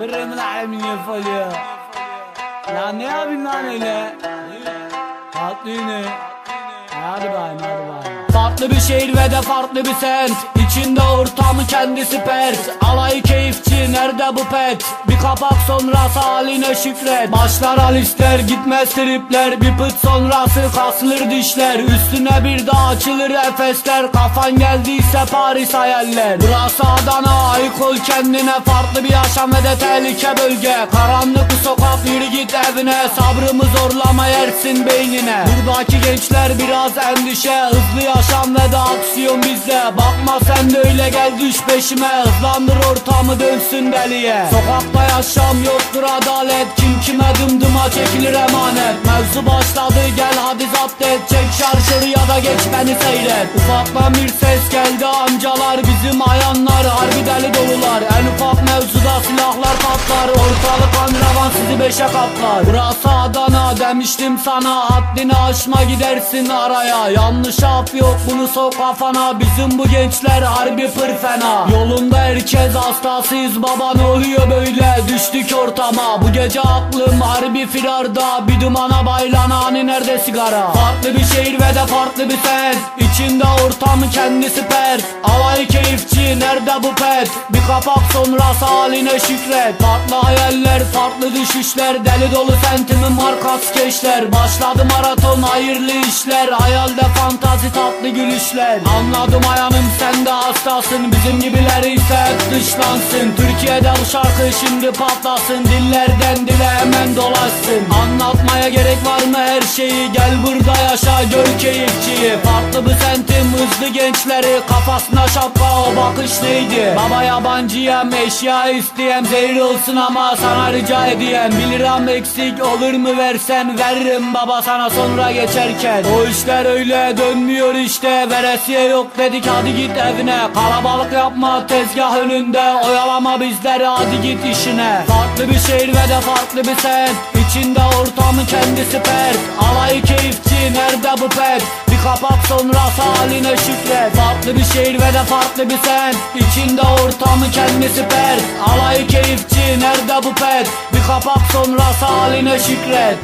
Bırrımın alemini folyo Lan ne yapayım lan öyle? Tatlı yine Hadi bayım hadi bayım. Farklı bir şehir ve de farklı bir semt İçinde ortamı kendisi pert Alayı keyifçi nerede bu pet? Bir kapak sonrası haline şükret. Başlar alişler gitmez tripler. Bir pıt sonrası kasılır dişler. Üstüne bir daha açılır efesler. Kafan geldiyse Paris hayaller. Burası Adana ayık ol kendine. Farklı bir yaşam ve de tehlike bölge. Karanlık sokak yürü git evine. Sabrımı zorlama yersin beynine. Buradaki gençler biraz endişe. Hızlı yaşam ve de aksiyon bizde. Bakma sen de öyle gel düş peşime Hızlandır ortamı dönsün deliye. Sokakta yaşam yoktur adalet. Kim kime dımdıma çekilir emanet? Mevzu başladı gel hadi zapt et. Çek şarjörü ya da geç beni seyret. Ufaktan bir ses geldi amcalar Bizim ayanlar. Harbi deli dolular. En ufak mevzuda silahlar patlar. Ortalık antrenman sizi beşe katlar Burası Adana demiştim sana Haddini aşma gidersin araya. Yanlış af yok bunu sok kafana. Bizim bu gençler harbi pır fena. Yolunda herkes hastasıyız baba ne oluyor böyle. Düştük ortama bu gece aklım harbi firarda. Bir dumana baylan hani nerede sigara? Farklı bir şehir ve de farklı bir ses. İçinde ortamı kendisi pert Alay keyifçi nerede bu pet? Bir kapak sonrası haline şükret. Farklı hayaller farklı düşüşler Deli dolu sentimin markas keşler Başladı maraton hayırlı işler. Hayalde fantazi tatlı gülüşler. Anladım ayanım sen de hastasın. Bizim gibiler ise dışlansın. Türkiye'de bu şarkı şimdi patlasın. Dillerden dile hemen dolaşsın. Anlatmaya gerek var mı her şeyi? Gel burada yaşa gör keyifçiyi. Farklı bir sentim hızlı gençleri. Kafasına şapka o bakış neydi Baba yabancıyım eşya isteyem. Zehir olsun ama sana rica edeyim. Bir eksik olur mu versen Veririm baba sana sonra geçerken. O işler öyle dönmüyor işte Veresiye yok dedik hadi git evine. Kalabalık yapma tezgah önünde Oyalama bizleri hadi git işine. Farklı bir şehir ve de farklı bir set İçinde ortamı kendisi pert Alayı keyifçi nerede bu pet? Bir kapak sonrası haline şükret. Farklı bir şehir ve de farklı bir semt İçinde ortamı kendisi pert Alayı keyifçi nerede bu pet? Bir kapak sonrası haline şükret